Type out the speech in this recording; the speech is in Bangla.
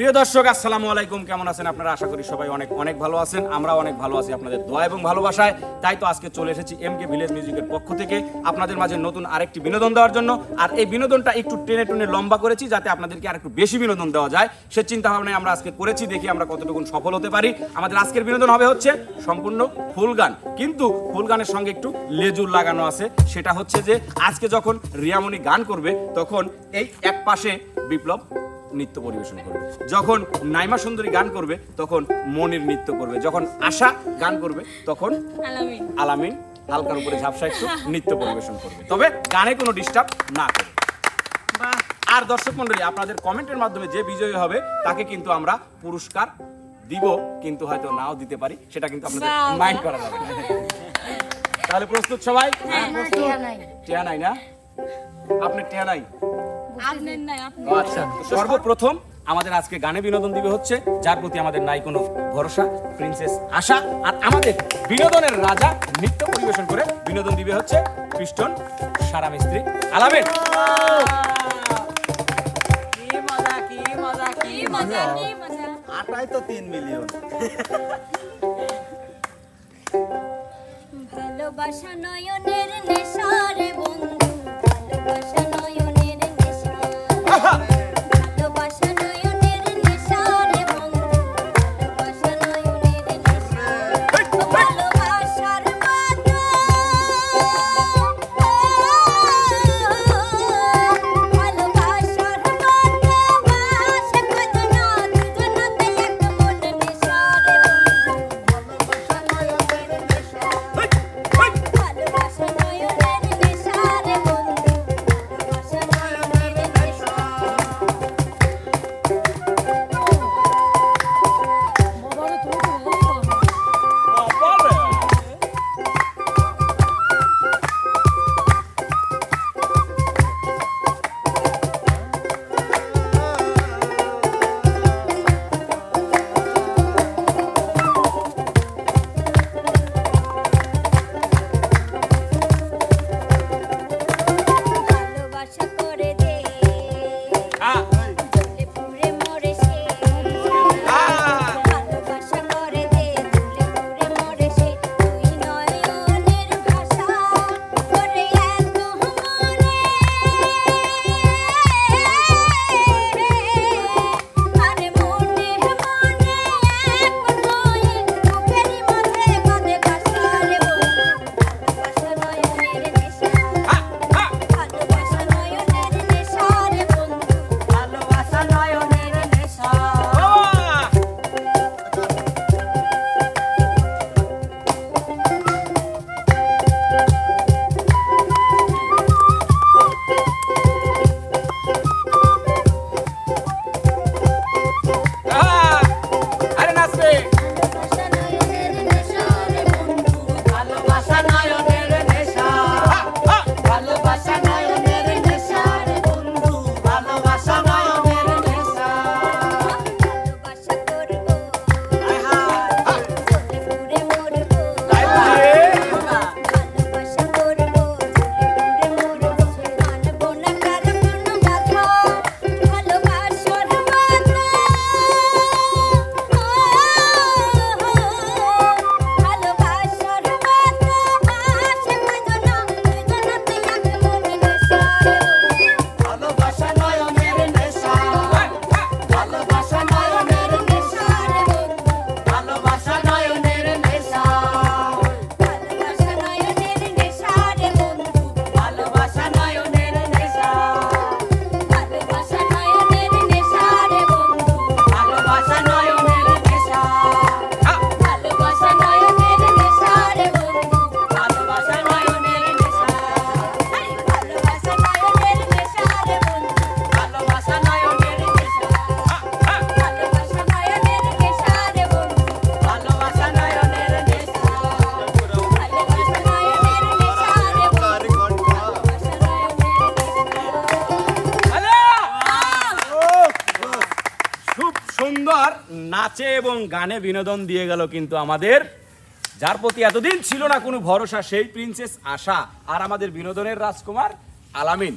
প্রিয় দর্শক, আসসালামু আলাইকুম। কেমন আছেন আপনারা? আশা করি সবাই অনেক অনেক ভালো আছেন। আমরা অনেক ভালো আছি আপনাদের দোয়া এবং ভালোবাসায়। তাই তো আজকে চলে এসেছি এম কে ভিলেজ মিউজিকের পক্ষ থেকে আপনাদের মাঝে নতুন আরেকটি বিনোদন দেওয়ার জন্য। আর এই বিনোদনটা একটু টেনে টুনে লম্বা করেছি যাতে আপনাদেরকে আর একটু বেশি বিনোদন দেওয়া যায়। সে চিন্তা ভাবনায় আমরা আজকে করেছি, দেখি আমরা কতটুকু সফল হতে পারি। আমাদের আজকের বিনোদন হবে হচ্ছে সম্পূর্ণ ফুল গান। কিন্তু ফুল গানের সঙ্গে একটু লেজুর লাগানো আছে। সেটা হচ্ছে যে, আজকে যখন রিয়ামণি গান করবে, তখন এই এক পাশে বিপ্লব নৃত্য পরিবেশন করবে। যখন নাইমা সুন্দরী গান করবে তখন মনির নৃত্য করবে। যখন আশা গান করবে তখন আলামিন। আলামিন হালকার উপরে ঝাপসা একটু নৃত্য পরিবেশন করবে। তবে গানে কোনো ডিস্টার্ব না করে। আর দর্শক মন্ডলী আপনাদের কমেন্টের মাধ্যমে যে বিজয়ী হবে তাকে কিন্তু আমরা পুরস্কার দিব কিন্তু হয়তো নাও দিতে পারি সেটা কিন্তু আপনাদের মাইন্ড করা যাবে তাহলে প্রস্তুত সবাই? প্রস্তুত? টিয়া নাই না? আপনি টিয়া নাই? আচ্ছা সর্বপ্রথম আমাদের আজকে গানে বিনোদন দিবে হচ্ছে যার প্রতি আমাদের নাই কোনো ভরসা প্রিন্সেস আশা আর আমাদের বিনোদনের রাজা নৃত্য পরিবেশন করে বিনোদন দিবে হচ্ছে পিস্টন সারা মিস্ত্রি। আলামেন। কি মজা কি মজা কি কি মজা। কি মজা। আটাই তো তিন মিলিয়ন ভালোবাসা নয়নের নেশারে বন্ধু ভালোবাসা নাচে এবং গানে বিনোদন দিয়ে গেল কিন্তু আমাদের। যার প্রতি এতদিন ছিল না কোনো ভরসা, সেই প্রিন্সেস আশা আর আমাদের বিনোদনের রাজকুমার আলামিন।